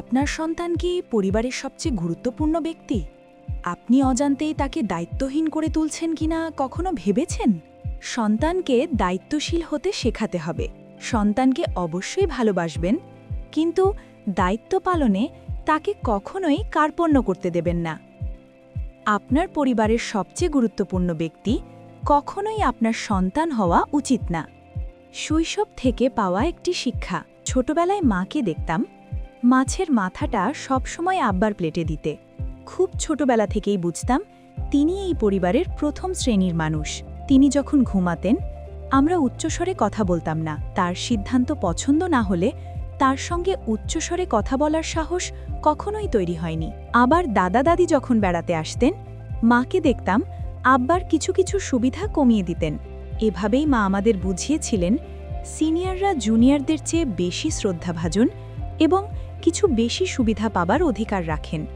আপনার সন্তান কি পরিবারের সবচেয়ে গুরুত্বপূর্ণ ব্যক্তি? আপনি অজান্তেই তাকে দায়িত্বহীন করে তুলছেন কিনা কখনো ভেবেছেন? সন্তানকে দায়িত্বশীল হতে শেখাতে হবে। সন্তানকে অবশ্যই ভালোবাসবেন, কিন্তু দায়িত্ব পালনে তাকে কখনোই কার্পণ্য করতে দেবেন না। আপনার পরিবারের সবচেয়ে গুরুত্বপূর্ণ ব্যক্তি কখনোই আপনার সন্তান হওয়া উচিত না। শৈশব থেকে পাওয়া একটি শিক্ষা। ছোটবেলায় মাকে দেখতাম মাছের মাথাটা সবসময় আব্বার প্লেটে দিতে। খুব ছোটবেলা থেকেই বুঝতাম, তিনি এই পরিবারের প্রথম শ্রেণির মানুষ। তিনি যখন ঘুমাতেন, আমরা উচ্চস্বরে কথা বলতাম না। তার সিদ্ধান্ত পছন্দ না হলে তার সঙ্গে উচ্চস্বরে কথা বলার সাহস কখনোই তৈরি হয়নি। আবার দাদা দাদি যখন বেড়াতে আসতেন, মাকে দেখতাম আব্বার কিছু কিছু সুবিধা কমিয়ে দিতেন। এভাবেই মা আমাদের বুঝিয়েছিলেন, সিনিয়ররা জুনিয়রদের চেয়ে বেশি শ্রদ্ধাভাজন এবং কিছু বেশি সুবিধা পাবার অধিকার রাখেন।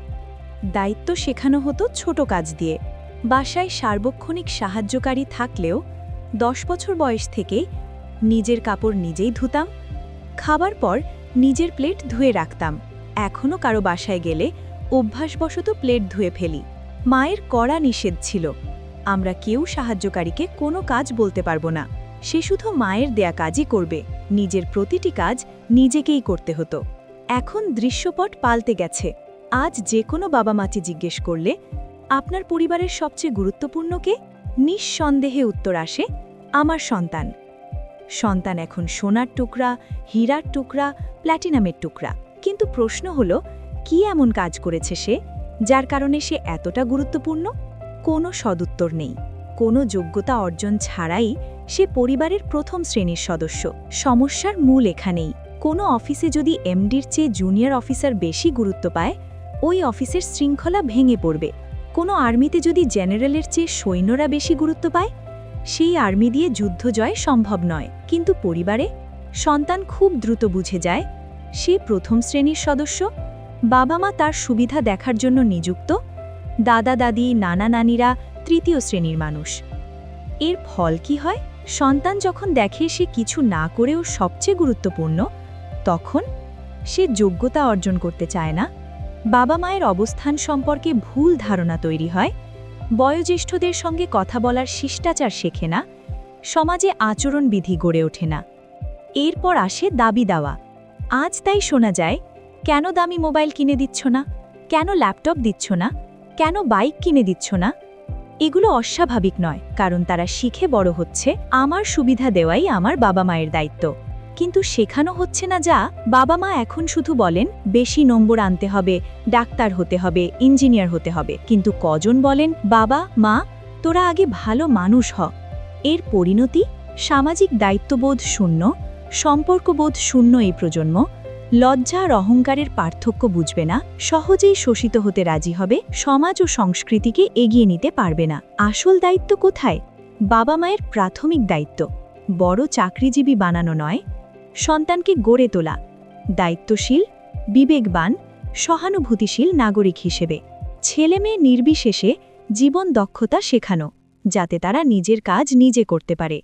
দায়িত্ব শেখানো হতো ছোট কাজ দিয়ে। বাসায় সার্বক্ষণিক সাহায্যকারী থাকলেও দশ বছর বয়স থেকে নিজের কাপড় নিজেই ধুতাম, খাবার পর নিজের প্লেট ধুয়ে রাখতাম। এখনও কারও বাসায় গেলে অভ্যাসবশত প্লেট ধুয়ে ফেলি। মায়ের কড়া নিষেধ ছিল, আমরা কেউ সাহায্যকারীকে কোনো কাজ বলতে পারব না। সে শুধু মায়ের দেয়া কাজই করবে, নিজের প্রতিটি কাজ নিজেকেই করতে হতো। এখন দৃশ্যপট পাল্টে গেছে। আজ যে কোনো বাবা মাকে জিজ্ঞেস করলে, আপনার পরিবারের সবচেয়ে গুরুত্বপূর্ণ কে? নিঃসন্দেহে উত্তর আসে, আমার সন্তান। সন্তান এখন সোনার টুকরা, হীরার টুকরা, প্ল্যাটিনামের টুকরা। কিন্তু প্রশ্ন হল, কি এমন কাজ করেছে সে, যার কারণে সে এতটা গুরুত্বপূর্ণ? কোনো সদুত্তর নেই। কোনো যোগ্যতা অর্জন ছাড়াই সে পরিবারের প্রথম শ্রেণির সদস্য। সমস্যার মূল এখানেই। কোনো অফিসে যদি এমডির চেয়ে জুনিয়র অফিসার বেশি গুরুত্ব পায়, ওই অফিসের শৃঙ্খলা ভেঙে পড়বে। কোনো আর্মিতে যদি জেনারেলের চেয়ে সৈন্যরা বেশি গুরুত্ব পায়, সেই আর্মি দিয়ে যুদ্ধ জয় সম্ভব নয়। কিন্তু পরিবারে সন্তান খুব দ্রুত বুঝে যায়, সে প্রথম শ্রেণির সদস্য বাবা মা তার সুবিধা দেখার জন্য নিযুক্ত, দাদা, দাদি, নানা, নানিরা তৃতীয় শ্রেণির মানুষ। এর ফল কি হয়? সন্তান যখন দেখে সে কিছু না করেও সবচেয়ে গুরুত্বপূর্ণ তখন সে যোগ্যতা অর্জন করতে চায় না। বাবা মায়ের অবস্থান সম্পর্কে ভুল ধারণা তৈরি হয়। বয়োজ্যেষ্ঠদের সঙ্গে কথা বলার শিষ্টাচার শেখে না। সমাজে আচরণবিধি গড়ে ওঠে না। এরপর আসে দাবি দেওয়া। আজ তাই শোনা যায়, কেন দামি মোবাইল কিনে দিচ্ছ না? কেন ল্যাপটপ দিচ্ছ না? কেন বাইক কিনে দিচ্ছ না? এগুলো অস্বাভাবিক নয়, কারণ তারা শিখে বড় হচ্ছে, আমার সুবিধা দেওয়াই আমার বাবা মায়ের দায়িত্ব। কিন্তু শেখানো হচ্ছে না যা বাবা মা এখন শুধু বলেন, বেশি নম্বর আনতে হবে, ডাক্তার হতে হবে, ইঞ্জিনিয়ার হতে হবে। কিন্তু কজন বলেন, বাবা, মা, তোরা আগে ভালো মানুষ হ। এর পরিণতি, সামাজিক দায়িত্ববোধ শূন্য, সম্পর্কবোধ শূন্য এই প্রজন্ম, লজ্জা আর অহংকারের পার্থক্য বুঝবে না, সহজেই শোষিত হতে রাজি হবে, সমাজ ও সংস্কৃতিকে এগিয়ে নিতে পারবে না। আসল দায়িত্ব কোথায়? বাবা মায়ের প্রাথমিক দায়িত্ব। বড় চাকরিজীবী বানানো নয় সন্তানকে গড়ে তোলা, দায়িত্বশীল, বিবেকবান, সহানুভূতিশীল নাগরিক হিসেবে। ছেলে মেয়ে নির্বিশেষে জীবন দক্ষতা শেখানো, যাতে তারা নিজের কাজ নিজে করতে পারে।